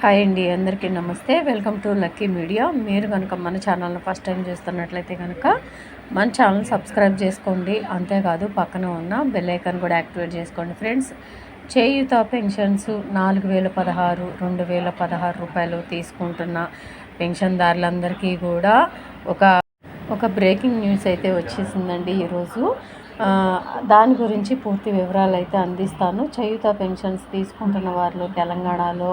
Hi అండి అందరికీ నమస్తే. వెల్కమ్ టు లక్కీ మీడియా మీరు కనుక మన ఛానల్ని ఫస్ట్ టైం చూస్తున్నట్లయితే కనుక మన ఛానల్ సబ్స్క్రైబ్ చేసుకోండి. అంతేకాదు పక్కన ఉన్న బెల్ ఐకాన్ కూడా యాక్టివేట్ చేసుకోండి ఫ్రెండ్స్ చేయుత పెన్షన్స్ నాలుగు వేల పదహారు రెండు వేల పదహారు రూపాయలు తీసుకుంటున్న పెన్షన్దారులందరికీ కూడా ఒక ఒక బ్రేకింగ్ న్యూస్ అయితే వచ్చేసిందండి ఈరోజు. దాని గురించి పూర్తి వివరాలు అయితే అందిస్తాను. చేయుత పెన్షన్స్ తీసుకుంటున్న వారిలో తెలంగాణలో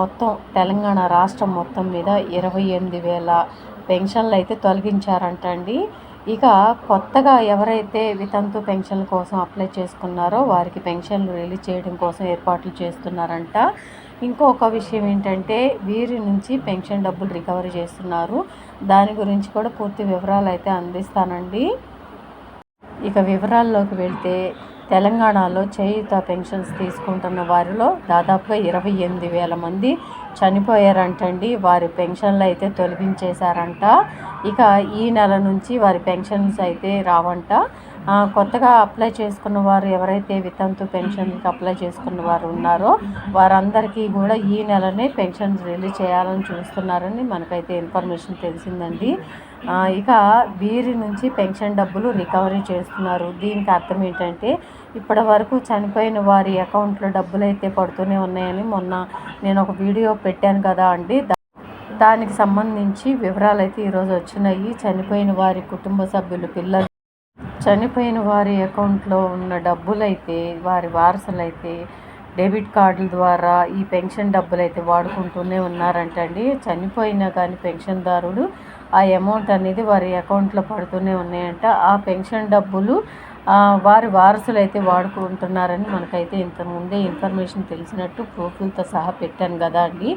మొత్తం తెలంగాణ రాష్ట్రం మొత్తం మీద ఇరవై ఎనిమిది వేల పెన్షన్లు అయితే తొలగించారంట అండి. ఇక కొత్తగా ఎవరైతే వితంతు పెన్షన్ కోసం అప్లై చేసుకున్నారో వారికి పెన్షన్లు రిలీజ్ చేయడం కోసం ఏర్పాట్లు చేస్తున్నారంట. ఇంకొక విషయం ఏంటంటే వీరి నుంచి పెన్షన్ డబ్బులు రికవరీ చేస్తున్నారు. దాని గురించి కూడా పూర్తి వివరాలు అయితే అందిస్తానండి. ఇక వివరాల్లోకి వెళ్తే తెలంగాణలో చేయుత పెన్షన్స్ తీసుకుంటున్న వారిలో దాదాపుగా ఇరవై ఎనిమిది వేల మంది చనిపోయారంటండి. వారి పెన్షన్లు అయితే తొలగించేశారంట. ఇక ఈ నెల నుంచి వారి పెన్షన్స్ అయితే రావంట. కొత్తగా అప్లై చేసుకున్న వారు ఎవరైతే వితంతు పెన్షన్కి అప్లై చేసుకున్న వారు ఉన్నారో వారందరికీ కూడా ఈ నెలనే పెన్షన్స్ రిలీజ్ చేయాలని చూస్తున్నారని మనకైతే ఇన్ఫర్మేషన్ తెలిసిందండి. ఇక వీరి నుంచి పెన్షన్ డబ్బులు రికవరీ చేస్తున్నారు. దీనికి అర్థం ఏంటంటే ఇప్పటి వరకు చనిపోయిన వారి అకౌంట్లో డబ్బులు అయితే పడుతూనే ఉన్నాయని మొన్న నేను ఒక వీడియో పెట్టాను కదా అండి. దానికి సంబంధించి వివరాలు అయితే ఈరోజు వచ్చినాయి. చనిపోయిన వారి కుటుంబ సభ్యులు పిల్లలు చనిపోయిన వారి అకౌంట్లో ఉన్న డబ్బులైతే వారి వారసులైతే డెబిట్ కార్డుల ద్వారా ఈ పెన్షన్ డబ్బులైతే వాడుకుంటూనే ఉన్నారంటండి. చనిపోయినా కానీ పెన్షన్దారుడు ఆ అమౌంట్ అనేది వారి అకౌంట్లో పడుతూనే ఉన్నాయంట. ఆ పెన్షన్ డబ్బులు వారి వారసులు అయితే వాడుకుంటున్నారని మనకైతే ఇంతకుముందే ఇన్ఫర్మేషన్ తెలిసినట్టు ప్రూఫ్లతో సహా పెట్టాను కదా అండి.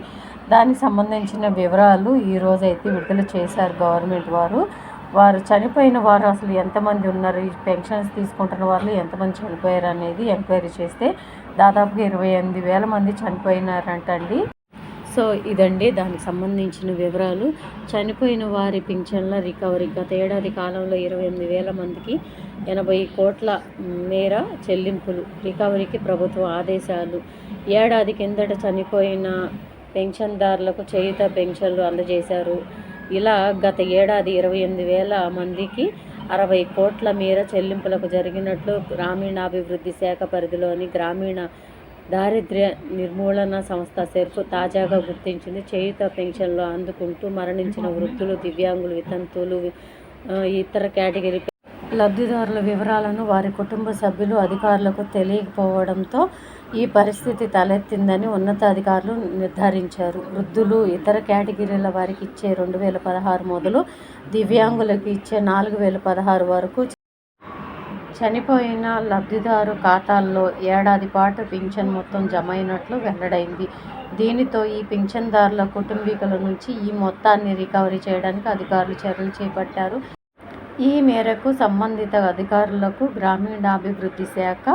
దానికి సంబంధించిన వివరాలు ఈరోజు అయితే విడుదల చేశారు గవర్నమెంట్ వారు. వారు చనిపోయిన వారు అసలు ఎంతమంది ఉన్నారు? ఈ పెన్షన్స్ తీసుకుంటున్న వాళ్ళు ఎంతమంది చనిపోయారు అనేది ఎంక్వైరీ చేస్తే దాదాపుగా ఇరవై ఎనిమిది వేల మంది చనిపోయినారంటండి. సో ఇదండి. దానికి సంబంధించిన వివరాలు. చనిపోయిన వారి పింఛన్ల రికవరీ గత ఏడాది కాలంలో ఇరవై ఎనిమిది వేల మందికి ఎనభై కోట్ల మేర చెల్లింపులు రికవరీకి ప్రభుత్వం ఆదేశాలు. ఏడాది కిందట చనిపోయిన పెన్షన్దారులకు చేయుత పెన్షన్లు అందజేశారు. ఇలా గత ఏడాది ఇరవై ఎనిమిది వేల మందికి అరవై కోట్ల మేర చెల్లింపులకు జరిగినట్లు గ్రామీణాభివృద్ధి శాఖ పరిధిలోని గ్రామీణ దారిద్ర్య నిర్మూలన సంస్థ సెర్ఫ్ తాజాగా గుర్తించింది. చేయుత పెన్షన్లు అందుకుంటూ మరణించిన వృద్ధులు దివ్యాంగులు వితంతువులు ఇతర కేటగిరీ లబ్ధిదారుల వివరాలను వారి కుటుంబ సభ్యులు అధికారులకు తెలియకపోవడంతో ఈ పరిస్థితి తలెత్తిందని ఉన్నతాధికారులు నిర్ధారించారు. వృద్ధులు ఇతర కేటగిరీల వారికి ఇచ్చే రెండు వేల పదహారు మొదలు దివ్యాంగులకు ఇచ్చే నాలుగు వేల పదహారు వరకు చనిపోయిన లబ్ధిదారు ఖాతాల్లో ఏడాది పాటు పింఛన్ మొత్తం జమ అయినట్లు వెల్లడైంది. దీనితో ఈ పింఛన్దారుల కుటుంబీకుల నుంచి ఈ మొత్తాన్ని రికవరీ చేయడానికి అధికారులు చర్యలు చేపట్టారు. ఈ మేరకు సంబంధిత అధికారులకు గ్రామీణాభివృద్ధి శాఖ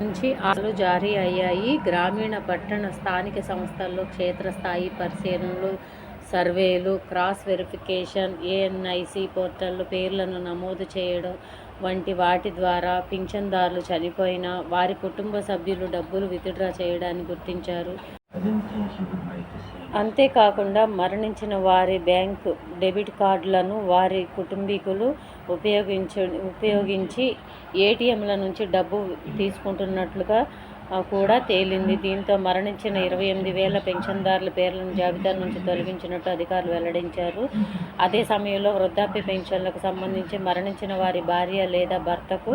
నుంచి ఆలు జారీ అయ్యాయి. గ్రామీణ పట్టణ స్థానిక సంస్థల్లో క్షేత్రస్థాయి పరిశీలనలు సర్వేలు క్రాస్ వెరిఫికేషన్ ఏఎన్ఐసి పోర్టల్లో పేర్లను నమోదు చేయడం వంటి వాటి ద్వారా పింఛన్దారులు చనిపోయిన వారి కుటుంబ సభ్యులు డబ్బులు విత్డ్రా చేయడాన్ని గుర్తించారు. అంతేకాకుండా మరణించిన వారి బ్యాంకు డెబిట్ కార్డులను వారి కుటుంబీకులు ఉపయోగించ ఉపయోగించి ఏటీఎంల నుంచి డబ్బు తీసుకుంటున్నట్లుగా కూడా తేలింది. దీంతో మరణించిన ఇరవై ఎనిమిది వేల పెన్షన్దారుల పేర్లను జాబితా నుంచి తొలగించినట్టు అధికారులు వెల్లడించారు. అదే సమయంలో వృద్ధాప్య పెన్షన్లకు సంబంధించి మరణించిన వారి భార్య లేదా భర్తకు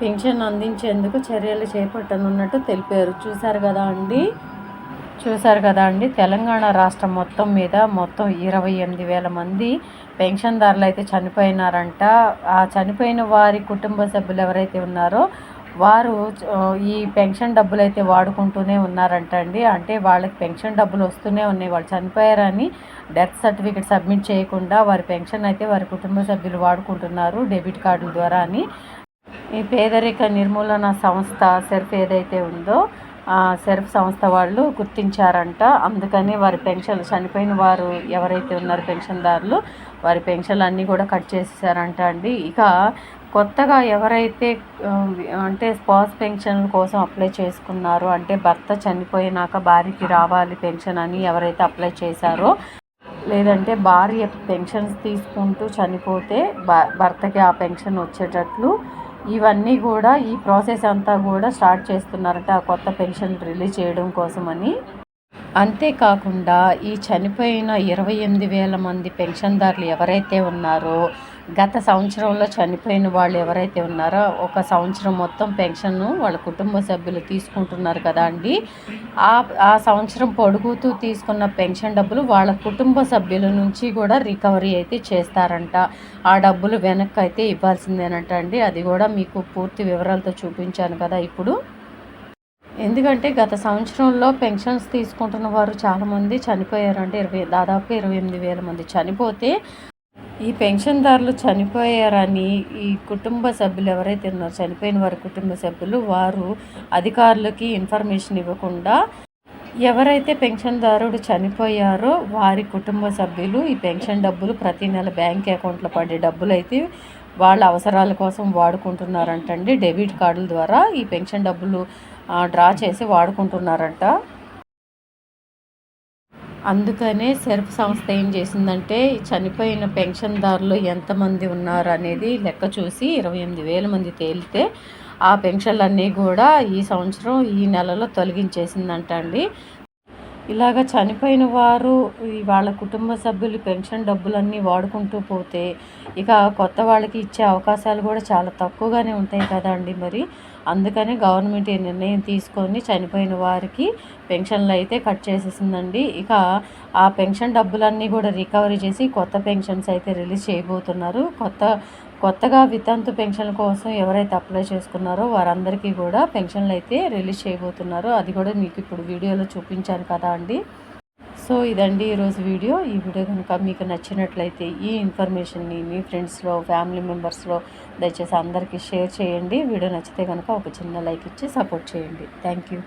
పెన్షన్ అందించేందుకు చర్యలు చేపట్టనున్నట్టు తెలిపారు. చూశారు కదా అండి? చూశారు కదా అండి తెలంగాణ రాష్ట్రం మొత్తం మీద మొత్తం ఇరవై ఎనిమిది వేల మంది పెన్షన్దారులు అయితే చనిపోయినారంట. ఆ చనిపోయిన వారి కుటుంబ సభ్యులు ఎవరైతే ఉన్నారో వారు ఈ పెన్షన్ డబ్బులు అయితే వాడుకుంటూనే ఉన్నారంట అండి. అంటే వాళ్ళకి పెన్షన్ డబ్బులు వస్తూనే ఉన్నాయి. వాళ్ళు చనిపోయారని డెత్ సర్టిఫికేట్ సబ్మిట్ చేయకుండా వారి పెన్షన్ అయితే వారి కుటుంబ సభ్యులు వాడుకుంటున్నారు డెబిట్ కార్డుల ద్వారా అని. ఈ పేదరిక నిర్మూలన సంస్థ సెర్ఫ్ ఏదైతే ఉందో సెర్ఫ్ సంస్థ వాళ్ళు గుర్తించారంట. అందుకని వారి పెన్షన్ చనిపోయిన వారు ఎవరైతే ఉన్నారో పెన్షన్దారులు వారి పెన్షన్లు అన్నీ కూడా కట్ చేసేసారంట అండి. ఇక కొత్తగా ఎవరైతే అంటే స్పాస్ పెన్షన్ కోసం అప్లై చేసుకున్నారో అంటే భర్త చనిపోయినాక భార్యకి రావాలి పెన్షన్ అని ఎవరైతే అప్లై చేశారో లేదంటే భార్య పెన్షన్స్ తీసుకుంటూ చనిపోతే భ- భర్తకి ఆ పెన్షన్ వచ్చేటట్లు ఇవన్నీ కూడా ఈ ప్రాసెస్ అంతా కూడా స్టార్ట్ చేస్తున్నారట ఆ కొత్త పెన్షన్ రిలీజ్ చేయడం కోసమని. అంతేకాకుండా ఈ చనిపోయిన ఇరవై ఎనిమిది వేల మంది పెన్షన్దారులు ఎవరైతే ఉన్నారో గత సంవత్సరంలో చనిపోయిన వాళ్ళు ఎవరైతే ఉన్నారో ఒక సంవత్సరం మొత్తం పెన్షన్ను వాళ్ళ కుటుంబ సభ్యులు తీసుకుంటున్నారు కదా అండి. ఆ ఆ సంవత్సరం పొడుగుతూ తీసుకున్న పెన్షన్ డబ్బులు వాళ్ళ కుటుంబ సభ్యుల నుంచి కూడా రికవరీ అయితే చేస్తారంట. ఆ డబ్బులు వెనక్కి అయితే ఇవ్వాల్సిందేనంట అండి. అది కూడా మీకు పూర్తి వివరాలతో చూపించాను కదా ఇప్పుడు. ఎందుకంటే గత సంవత్సరంలో పెన్షన్స్ తీసుకుంటున్న వారు చాలామంది చనిపోయారంటే ఇరవై దాదాపు ఇరవై ఎనిమిది వేల మంది చనిపోతే ఈ పెన్షన్దారులు చనిపోయారని ఈ కుటుంబ సభ్యులు ఎవరైతే ఉన్నారో చనిపోయిన వారి కుటుంబ సభ్యులు వారు అధికారులకి ఇన్ఫర్మేషన్ ఇవ్వకుండా ఎవరైతే పెన్షన్దారుడు చనిపోయారో వారి కుటుంబ సభ్యులు ఈ పెన్షన్ డబ్బులు ప్రతి నెల బ్యాంక్ అకౌంట్లో పడే డబ్బులు అయితే వాళ్ళ అవసరాల కోసం వాడుకుంటున్నారంటండి. డెబిట్ కార్డుల ద్వారా ఈ పెన్షన్ డబ్బులు డ్రా చేసి వాడుకుంటున్నారంట. అందుకనే సెర్ఫ్ సంస్థ ఏం చేసిందంటే చనిపోయిన పెన్షన్దారులు ఎంతమంది ఉన్నారు అనేది లెక్క చూసి ఇరవై ఎనిమిది వేల మంది తేలితే ఆ పెన్షన్లన్నీ కూడా ఈ సంవత్సరం ఈ నెలలో తొలగించేసిందంట అండి ఇలాగ చనిపోయిన వారు వాళ్ళ కుటుంబ సభ్యులు పెన్షన్ డబ్బులన్నీ వాడుకుంటూ పోతే ఇక కొత్త వాళ్ళకి ఇచ్చే అవకాశాలు కూడా చాలా తక్కువగానే ఉంటాయి కదండి మరి. అందుకనే గవర్నమెంట్ ఈ నిర్ణయం తీసుకొని చనిపోయిన వారికి పెన్షన్లు అయితే కట్ చేసేసిందండి. ఇక ఆ పెన్షన్ డబ్బులన్నీ కూడా రికవరీ చేసి కొత్త పెన్షన్స్ అయితే రిలీజ్ చేయబోతున్నారు. కొత్త కొత్తగా వితంతు పెన్షన్ కోసం ఎవరైతే అప్లై చేసుకున్నారో వారందరికీ కూడా పెన్షన్లు అయితే రిలీజ్ చేయబోతున్నారు. అది కూడా మీకు ఇప్పుడు వీడియోలో చూపించాను కదా అండి. సో ఇదండి ఈరోజు వీడియో. ఈ వీడియో కనుక మీకు నచ్చినట్లయితే ఈ ఇన్ఫర్మేషన్ని మీ ఫ్రెండ్స్లో ఫ్యామిలీ మెంబర్స్లో దయచేసి అందరికీ షేర్ చేయండి. వీడియో నచ్చితే కనుక ఒక చిన్న లైక్ ఇచ్చి సపోర్ట్ చేయండి. Thank you.